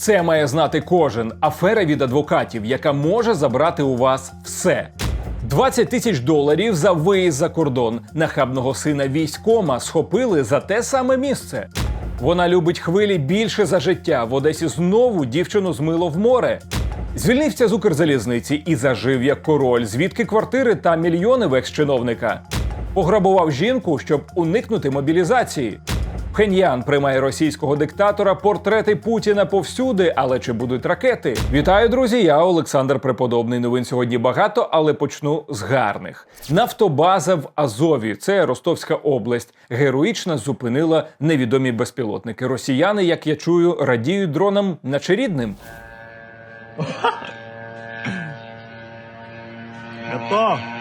Це має знати кожен афера від адвокатів, яка може забрати у вас все. 20 тисяч доларів за виїзд за кордон. Нахабного сина військома схопили за те саме місце. Вона любить хвилі більше за життя. В Одесі знову дівчину змило в море. Звільнився з Укрзалізниці і зажив як король, звідки квартири та мільйони в екс-чиновника. Пограбував жінку, щоб уникнути мобілізації. Пхеньян приймає російського диктатора портрети Путіна повсюди, але чи будуть ракети? Вітаю, друзі! Я Олександр Преподобний. Новин сьогодні багато, але почну з гарних. Нафтобаза в Азові, це Ростовська область, героїчно зупинила невідомі безпілотники. Росіяни, як я чую, радіють дронам, наче рідним. Готов.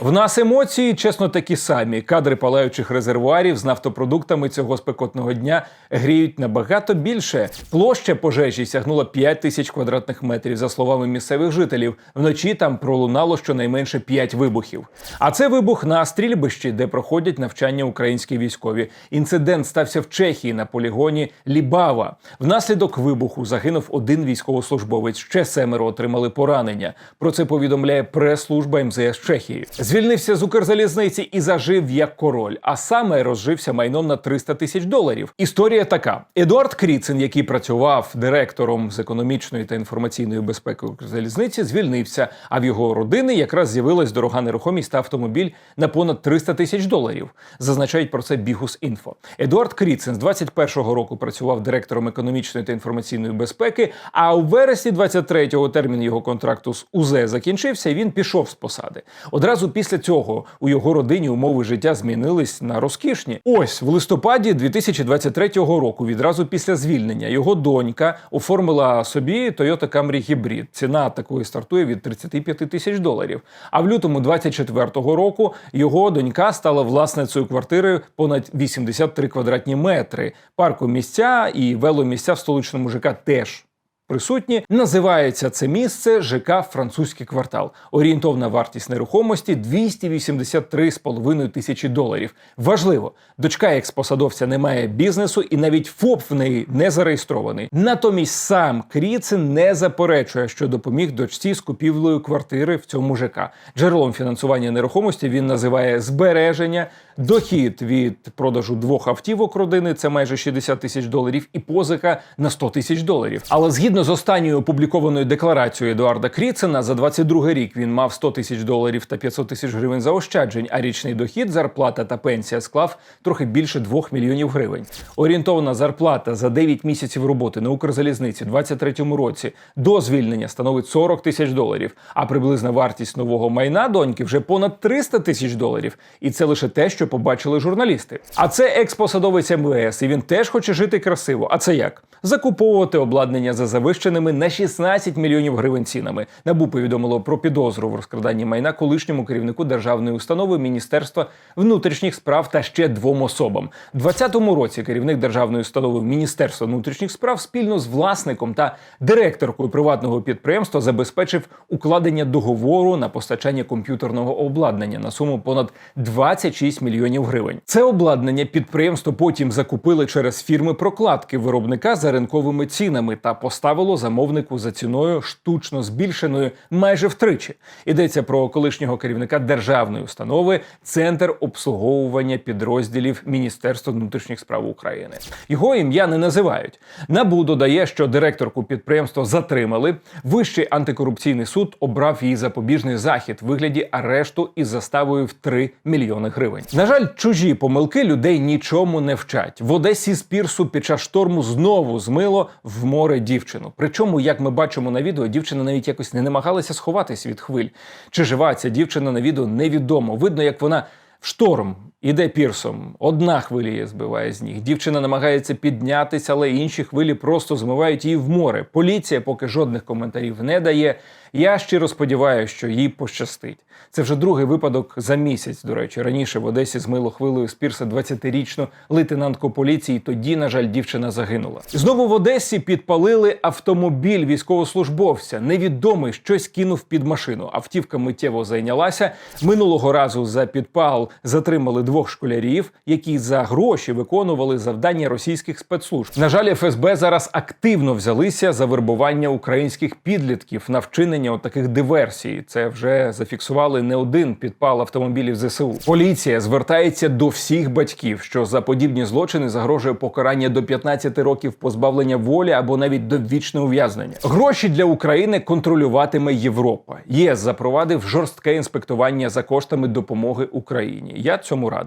В нас емоції, чесно, такі самі. Кадри палаючих резервуарів з нафтопродуктами цього спекотного дня гріють набагато більше. Площа пожежі сягнула 5 тисяч квадратних метрів. За словами місцевих жителів, вночі там пролунало щонайменше 5 вибухів. А це вибух на стрільбищі, де проходять навчання українські військові. Інцидент стався в Чехії на полігоні Лібава. Внаслідок вибуху загинув один військовослужбовець. Ще семеро отримали поранення. Про це повідомляє прес-служба МЗС Чехії. Звільнився з Укрзалізниці і зажив як король, а саме розжився майном на 300 тисяч доларів. Історія така: Едуард Кріцин, який працював директором з економічної та інформаційної безпеки Укрзалізниці, звільнився. А в його родини якраз з'явилась дорога нерухомість та автомобіль на понад 300 тисяч доларів. Зазначають про це Бігус Інфо. Едуард Кріцин з 21-го року працював директором економічної та інформаційної безпеки. А у вересні 23-го термін його контракту з УЗ закінчився, і він пішов з посади. Одразу після цього у його родині умови життя змінились на розкішні. Ось в листопаді 2023 року, відразу після звільнення, його донька оформила собі Toyota Camry Hybrid. Ціна такої стартує від 35 тисяч доларів. А в лютому 24-го року його донька стала власницею квартири понад 83 квадратні метри. Парку місця і веломісця в столичному ЖК теж присутні. Називається це місце ЖК Французький квартал. Орієнтовна вартість нерухомості 283,5 тисячі доларів. Важливо, дочка експосадовця не має бізнесу і навіть ФОП в неї не зареєстрований. Натомість сам Кріцин не заперечує, що допоміг дочці з купівлею квартири в цьому ЖК. Джерелом фінансування нерухомості він називає збереження, дохід від продажу двох автівок родини це майже 60 тисяч доларів, і позика на 100 тисяч доларів. Але згідно з останньою опублікованою декларацією Едуарда Кріцина, за 22 рік він мав 100 тисяч доларів та 500 тисяч гривень заощаджень, а річний дохід, зарплата та пенсія склав трохи більше 2 мільйонів гривень. Орієнтовна зарплата за 9 місяців роботи на Укрзалізниці в 23-му році до звільнення становить 40 тисяч доларів, а приблизна вартість нового майна доньки вже понад 300 тисяч доларів. І це лише те, що побачили журналісти. А це експосадовець МВС, і він теж хоче жити красиво. А це як? Закуповувати обладнання за завищеними на 16 мільйонів гривень цінами. Набу повідомило про підозру в розкраданні майна колишньому керівнику державної установи Міністерства внутрішніх справ та ще двом особам. У 2020 році керівник державної установи Міністерства внутрішніх справ спільно з власником та директоркою приватного підприємства забезпечив укладення договору на постачання комп'ютерного обладнання на суму понад 26 мільйонів гривень. Це обладнання підприємство потім закупили через фірми прокладки виробника за ринковими цінами та поставило замовнику за ціною штучно збільшеною майже втричі. Йдеться про колишнього керівника державної установи Центр обслуговування підрозділів Міністерства внутрішніх справ України. Його ім'я не називають. Набу додає, що директорку підприємства затримали. Вищий антикорупційний суд обрав її запобіжний захід в вигляді арешту із заставою в 3 мільйони гривень. На жаль, чужі помилки людей нічому не вчать. В Одесі з пірсу під час шторму знову змило в море дівчину. Причому, як ми бачимо на відео, дівчина навіть якось не намагалася сховатись від хвиль. Чи жива ця дівчина на відео невідомо. Видно, як вона в шторм іде пірсом. Одна хвиля її збиває з ніг. Дівчина намагається піднятися, але інші хвилі просто змивають її в море. Поліція поки жодних коментарів не дає. Я щиро сподіваюся, що їй пощастить. Це вже другий випадок за місяць. До речі, раніше в Одесі змило хвилею з пірса 20-річну лейтенантку поліції. Тоді, на жаль, дівчина загинула. Знову в Одесі підпалили автомобіль військовослужбовця. Невідомий щось кинув під машину. Автівка миттєво зайнялася. Минулого разу за підпал затримали двох школярів, які за гроші виконували завдання російських спецслужб. На жаль, ФСБ зараз активно взялися за вербування українських підлітків на вчинення таких диверсій. Це вже зафіксували не один підпал автомобілів ЗСУ. Поліція звертається до всіх батьків, що за подібні злочини загрожує покарання до 15 років позбавлення волі або навіть довічне ув'язнення. Гроші для України контролюватиме Європа. ЄС запровадив жорстке інспектування за коштами допомоги Україні. Я цьому радий.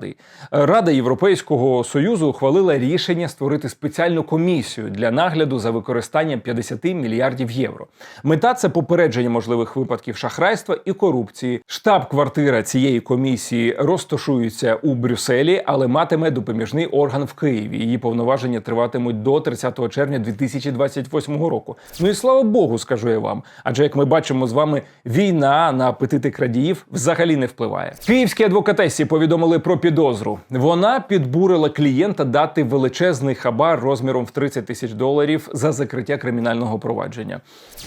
Рада Європейського союзу ухвалила рішення створити спеціальну комісію для нагляду за використанням 50 мільярдів євро. Мета це попередження можливих випадків шахрайства і корупції. Штаб-квартира цієї комісії розташується у Брюсселі, але матиме допоміжний орган в Києві. Її повноваження триватимуть до 30 червня 2028 року. Ну і слава Богу, скажу я вам. Адже як ми бачимо з вами, війна на апетити крадіїв взагалі не впливає. Київські адвокатесі повідомили про підозру. Вона підбурила клієнта дати величезний хабар розміром в 30 тисяч доларів за закриття кримінального провадження.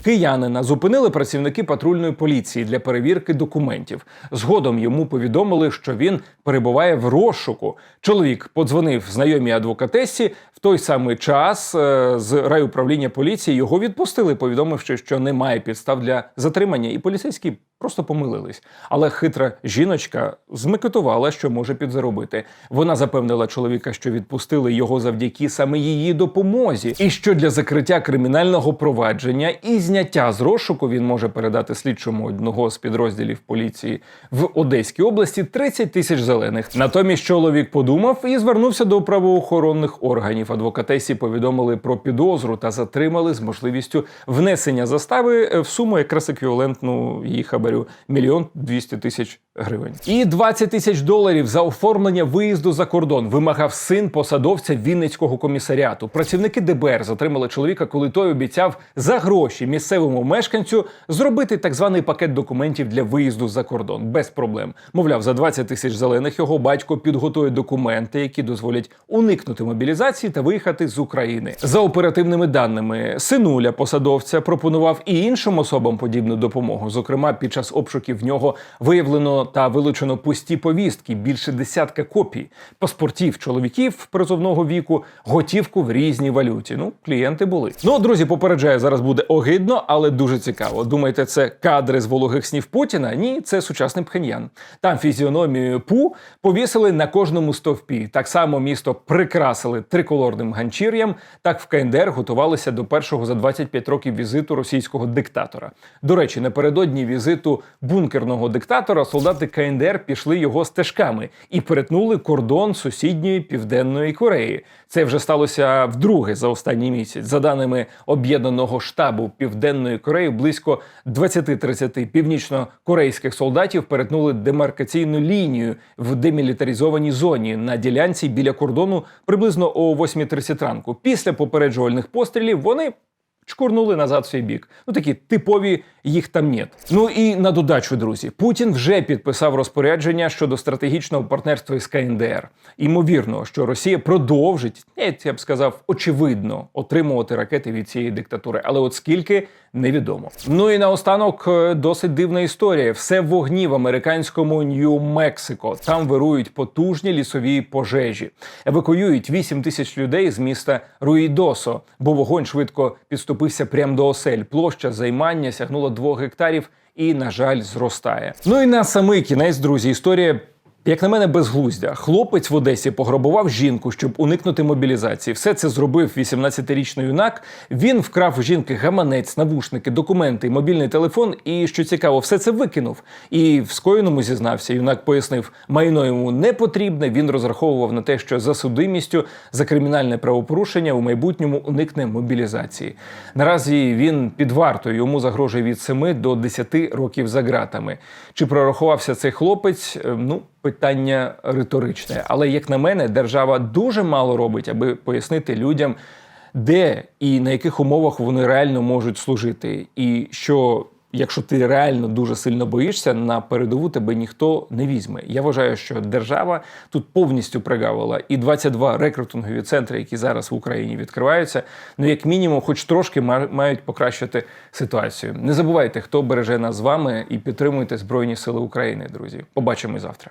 Киянина зупинили працівники патрульної поліції для перевірки документів. Згодом йому повідомили, що він перебуває в розшуку. Чоловік подзвонив знайомій адвокатесі. В той самий час е, з райуправління поліції його відпустили, повідомивши, що немає підстав для затримання, і поліцейські просто помилились. Але хитра жіночка змикотувала, що може підзаробити. Вона запевнила чоловіка, що відпустили його завдяки саме її допомозі, і що для закриття кримінального провадження і зняття з розшуку він може передати слідчому одного з підрозділів поліції в Одеській області 30 тисяч зелених. Натомість чоловік подумав і звернувся до правоохоронних органів. Адвокатесі повідомили про підозру та затримали з можливістю внесення застави в суму якраз еквівалентну її хабарю мільйон двісті тисяч гривень. І 20 тисяч доларів за оформлення виїзду за кордон вимагав син посадовця Вінницького комісаріату. Працівники ДБР затримали чоловіка, коли той обіцяв за гроші місцевому мешканцю зробити так званий пакет документів для виїзду за кордон без проблем. Мовляв, за 20 тисяч зелених його батько підготує документи, які дозволять уникнути мобілізації та виїхати з України. За оперативними даними, синуля посадовця пропонував і іншим особам подібну допомогу. Зокрема, під час обшуків в нього виявлено та вилучено пусті повістки, більше десятка копій, паспортів чоловіків призовного віку, готівку в різній валюті. Ну, клієнти були. Ну, друзі, попереджаю, зараз буде огидно, але дуже цікаво. Думаєте, це кадри з вологих снів Путіна? Ні, це сучасний пхеньян. Там фізіономію пу повісили на кожному стовпі. Так само місто прикрасили триколорним ганчір'ям. Так в КНДР готувалися до першого за 25 років візиту російського диктатора. До речі, напередодні візиту бункерного диктатора солдати КНДР пішли його стежками і перетнули кордон сусідньої південної Кореї. Це вже сталося вдруге за останній місяць. За даними об'єднаного штабу Південної Кореї, близько 20-30 північно-корейських солдатів перетнули демаркаційну лінію в демілітаризованій зоні на ділянці біля кордону приблизно о 8.30 ранку. Після попереджувальних пострілів вони чкурнули назад в свій бік. Ну такі типові їх там нет. Ну і на додачу, друзі, Путін вже підписав розпорядження щодо стратегічного партнерства із КНДР. Імовірно, що Росія продовжить, я б сказав, очевидно, отримувати ракети від цієї диктатури. Але от скільки невідомо. Ну і наостанок е, досить дивна історія. Все в вогні в американському Нью-Мексико. Там вирують потужні лісові пожежі. Евакуюють 8 тисяч людей з міста Руїдосо, бо вогонь швидко підступився прямо до осель. Площа займання сягнула 2 гектарів і, на жаль, зростає. Ну і на самий кінець, друзі, історія. Як на мене, безглуздя. Хлопець в Одесі пограбував жінку, щоб уникнути мобілізації. Все це зробив 18-річний юнак. Він вкрав у жінки гаманець, навушники, документи, мобільний телефон. І що цікаво, все це викинув. І в скоєному зізнався. Юнак пояснив, майно йому не потрібне. Він розраховував на те, що за судимістю за кримінальне правопорушення у майбутньому уникне мобілізації. Наразі він під вартою йому загрожує від 7 до 10 років за ґратами. Чи прорахувався цей хлопець? Е, Ну питання риторичне. Але, як на мене, держава дуже мало робить, аби пояснити людям, де і на яких умовах вони реально можуть служити, і що. Якщо ти реально дуже сильно боїшся, на передову тебе ніхто не візьме. Я вважаю, що держава тут повністю пригавила і 22 рекрутингові центри, які зараз в Україні відкриваються, ну як мінімум, хоч трошки мають покращити ситуацію. Не забувайте, хто береже нас з вами і підтримуйте Збройні Сили України, друзі. Побачимо завтра.